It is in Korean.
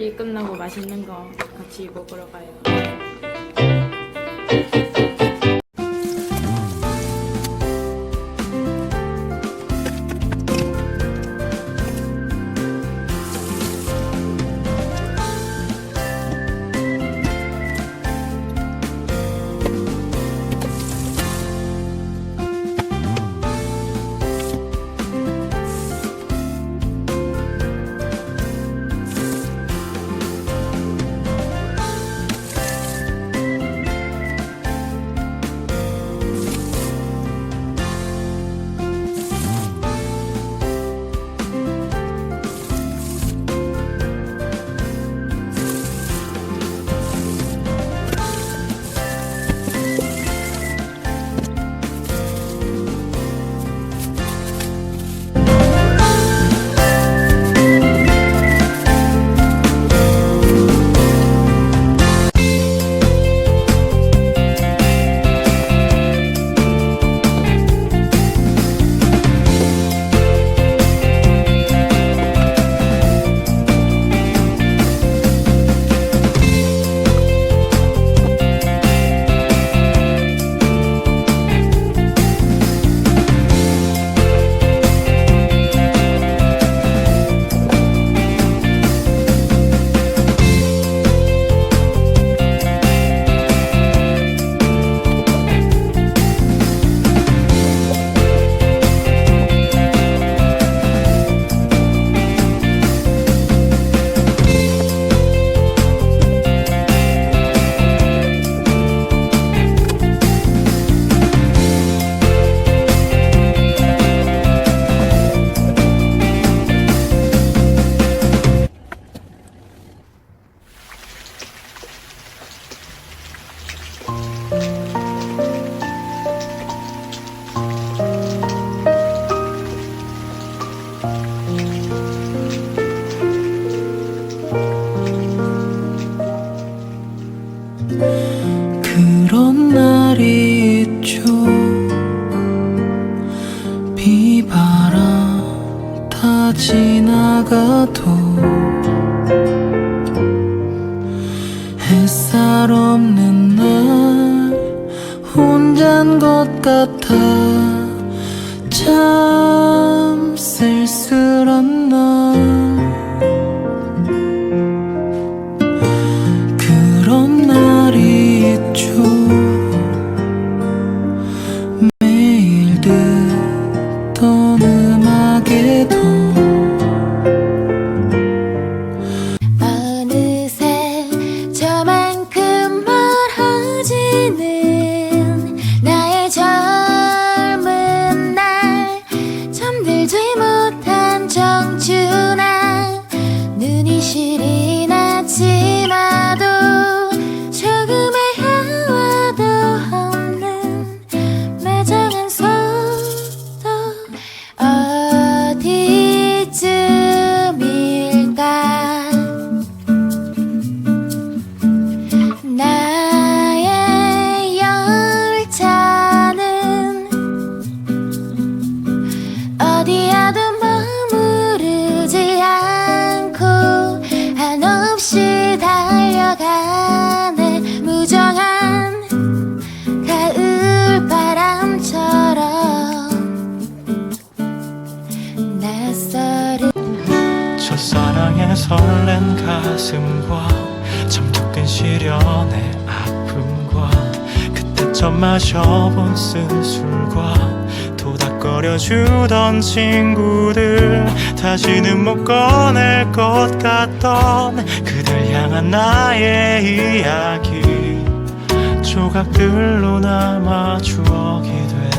빨리 끝나고 맛있는 거 같이 먹으러 가요. 지나가도 햇살 없는 날 혼잔 것 같아 참 쓸쓸 첫사랑에 설렌 가슴과 잠들끈 시련의 아픔과 그때 처음 마셔본 쓴 술과 도닥거려 주던 친구들 다시는 못 꺼낼 것 같던 그들 향한 나의 이야기 조각들로 남아 추억이 됐